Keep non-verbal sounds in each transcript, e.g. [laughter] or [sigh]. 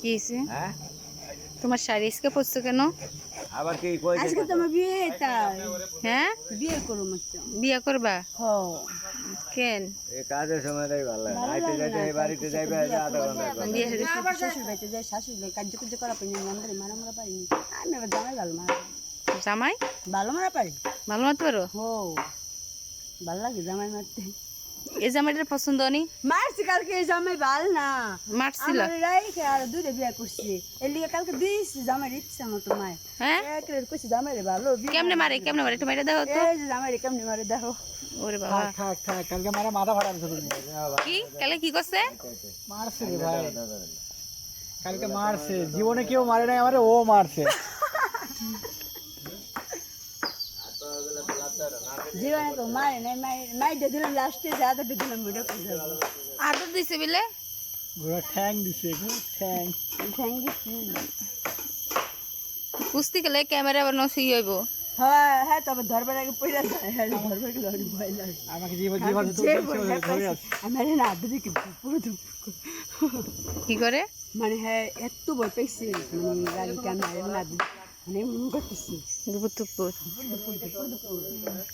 কি হয়েছে? হ্যাঁ? তোমার শাড়ি ইসকে পড়ছো কেন? আবার কি কই আজকে তো আমার বিয়ে তাই। হ্যাঁ? বিয়ে করো বিয়া করবা? হ। কেন? এই কাজের সময়টাই ভালো আইতে যাইতে এই বাড়িতে যাইবে আধা ঘণ্টা। বিয়ে শাড়ি শ্বশুর বাড়িতে যাই শাশুড়ি কার্য কুর্য করা আমাদের মারা মারা পারিনি আমি আবার জামাই ভালো মারা পারি। জামাই? ভালো মারা পারি। ভালো মারতে পারো হো ভালো লাগে জামাই মারতে। এই জামাইটার পছন্দ নি মারছি কালকে এই জামাই ভালো না। মারছিল আমার রাইখে আর দুইটা বিয়ে করছি। এর লিগে কালকে দিয়েছি জামাই ইচ্ছা মতো মায়। হ্যাঁ? এক রেট করছি জামাই রে ভালো কেমনে মারে কেমনে মারে একটু মেরে দেখো তো। এই যে জামাই রে কেমনি মারে দেখো। ওরে বাবা। থাক থাক কালকে মারা মাথা ফাটান শুধু। কি? কালে কি করছে? মারছে রে ভাই। কালকে মারছে। জীবনে কেউ মারে নাই আমারে ও মারছে। [laughs] জীবনে তো মারে নাই মাই- মাইটা দিলাম লাস্টে যা তো দিলাম করে যাব আদর দিছে বিলে ঘোড়া ঠ্যাং দিছে ঘোড়া ঠ্যাং থ্যাংক ইউ কুস্তি খেলে ক্যামেরা আবার নসি হইব হ্যাঁ হ্যাঁ তবে ধরবার আগে পয়লা যায় হ্যাঁ ধরবার গেলে অনেক ভয় আমাকে জীবন জীবন আমার না আদর দিকে পুরো কি করে মানে হ্যাঁ এত ভয় পাইছি মানে গাড়িটা আমি আর না দুপুর দুপুর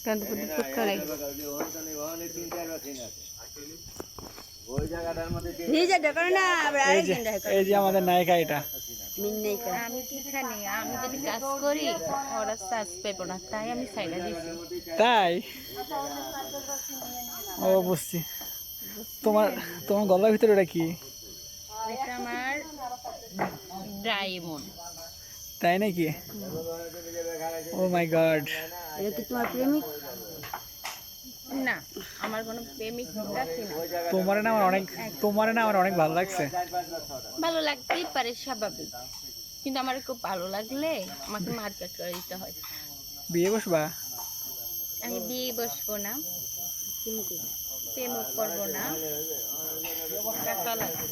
কেন দুপুর দুপুর করে এই যে আমাদের নায়িকা এটা মিন নেই কা আমি আমি যদি কাজ করি ওরা চার্জ পেবো না তাই আমি সাইডা দিছি তাই ও বুঝছি তোমার তোমার গলার ভিতরে ওটা কি এটা আমার ডায়মন্ড তাই নাকি? ও মাই গড এটা কি তোমার প্রেমিক? না আমার কোনো প্রেমিক তোমার না আমার অনেক তোমার না আমার অনেক ভালো লাগছে। ভালো লাগতেই পারে স্বাভাবিক। কিন্তু আমার খুব ভালো লাগলে আমাকে মারপিট করে দিতে হয়। বিয়ে বসবা? আমি বিয়ে বসবো না। প্রেমও করব না। টাকা লাগবে।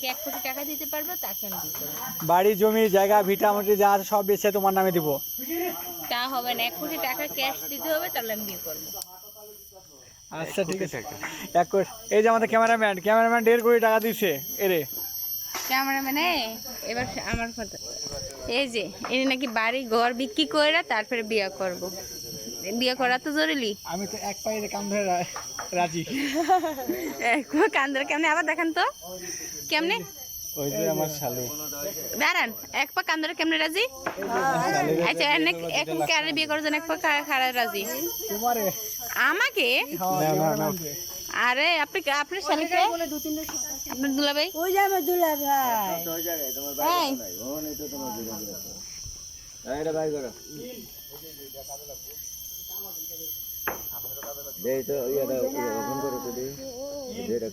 যে আমাকে এক কোটি টাকা দিতে পারবে তাকে আমি দিতে বাড়ি জমি জায়গা ভিটা মাটি যা আছে সব বেচে তোমার নামে দিব। তা হবে না এক কোটি টাকা ক্যাশ দিতে হবে তাহলে আমি বিয়ে করব। আচ্ছা ঠিক আছে। এক কোটি এই যে আমাদের ক্যামেরাম্যান ক্যামেরাম্যান দেড় কোটি টাকা দিছে এরে। ক্যামেরাম্যানে এবার আমার কথা। এই যে এনে নাকি বাড়ি ঘর বিক্রি করে তারপরে বিয়ে করব। বিয়ে করা তো জরুরি। আমি তো এক পায়ে কাম ধরে রাজি। কান্দার কেমনে? আবার দেখান তো। কেমনে? ওই যে আমার শালু। দাঁড়ান এক পা কান্দরে কেমনে রাজি? আচ্ছা এনে এখন কারে বিয়ে করার জন্য এক পা খাড়া রাজি? তোমারে। আমাকে? আরে আপনি আপনার শালিকে? আপনার দুলাভাই? ওই যে আমার এটা ভাই করো। দেই তো ইয়েটা ওখান করে তো যেটা